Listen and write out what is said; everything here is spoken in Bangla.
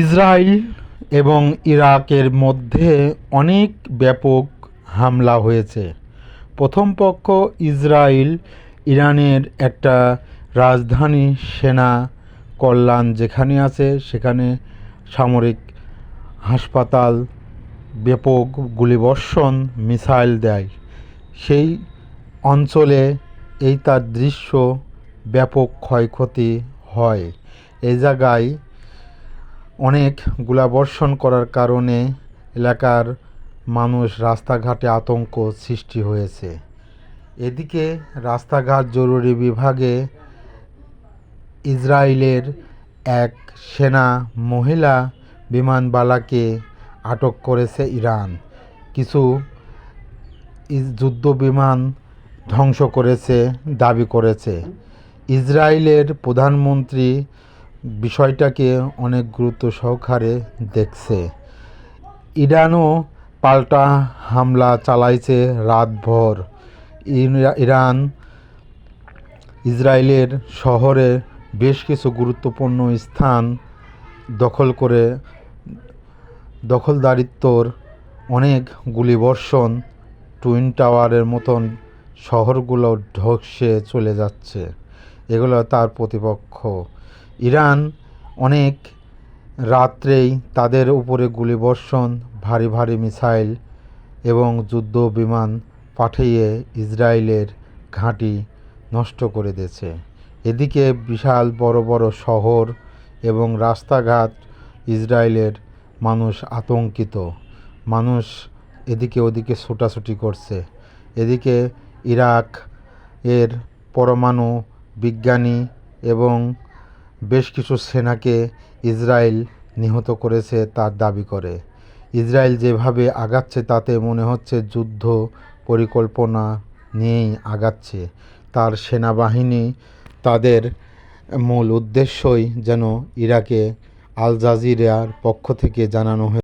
ইসরায়েল এবং ইরাকের মধ্যে অনেক ব্যাপক হামলা হয়েছে। প্রথম পক্ষ ইসরায়েল ইরানের একটা রাজধানী সেনা কল্যাণ যেখানে আছে, সেখানে সামরিক হাসপাতাল ব্যাপক গুলিবর্ষণ, মিসাইল দেয়। সেই অঞ্চলে এই তার দৃশ্য ব্যাপক ক্ষয়ক্ষতি হয়। এই জায়গায় অনেক গোলাবর্ষণ করার কারণে এলাকার মানুষ রাস্তাঘাটে আতঙ্ক সৃষ্টি হয়েছে। এদিকে রাস্তাঘাট জরুরি বিভাগে ইসরায়েলের এক সেনা মহিলা বিমানবালাকে আটক করেছে ইরান। কিছু যুদ্ধ বিমান ধ্বংস করেছে, দাবি করেছে। ইসরায়েলের প্রধানমন্ত্রী বিষয়টাকে অনেক গুরুত্ব সহকারে দেখছে। ইরানও পাল্টা হামলা চালাইছে রাতভর। ইরা- ইরান ইসরায়েলের শহরে বেশ কিছু গুরুত্বপূর্ণ স্থান দখল করে দখলদারিত্বর অনেক গুলিবর্ষণ টুইন টাওয়ারের মতন শহরগুলো ধসে চলে যাচ্ছে। এগুলো তার প্রতিপক্ষ। ইরান অনেক রাত্রেই তাদের উপরে গুলিবর্ষণ, ভারী ভারী মিসাইল এবং যুদ্ধ বিমান পাঠিয়ে ইসরায়েলের ঘাঁটি নষ্ট করে দিয়েছে। এদিকে বিশাল বড় বড় শহর এবং রাস্তাঘাট ইসরায়েলের মানুষ আতঙ্কিত। মানুষ এদিকে ওদিকে ছোটাছুটি করছে। এদিকে ইরাক এর পরমাণু বিজ্ঞানী এবং বেশ কিছু সেনাকে ইসরায়েল নিহত করেছে তার দাবি করে। ইসরায়েল যেভাবে আগাচ্ছে, তাতে মনে হচ্ছে যুদ্ধ পরিকল্পনা নিয়েই আগাচ্ছে। তার সেনাবাহিনী তাদের মূল উদ্দেশ্যই যেন ইরাকে আল জাজিরার পক্ষ থেকে জানানো হয়েছে।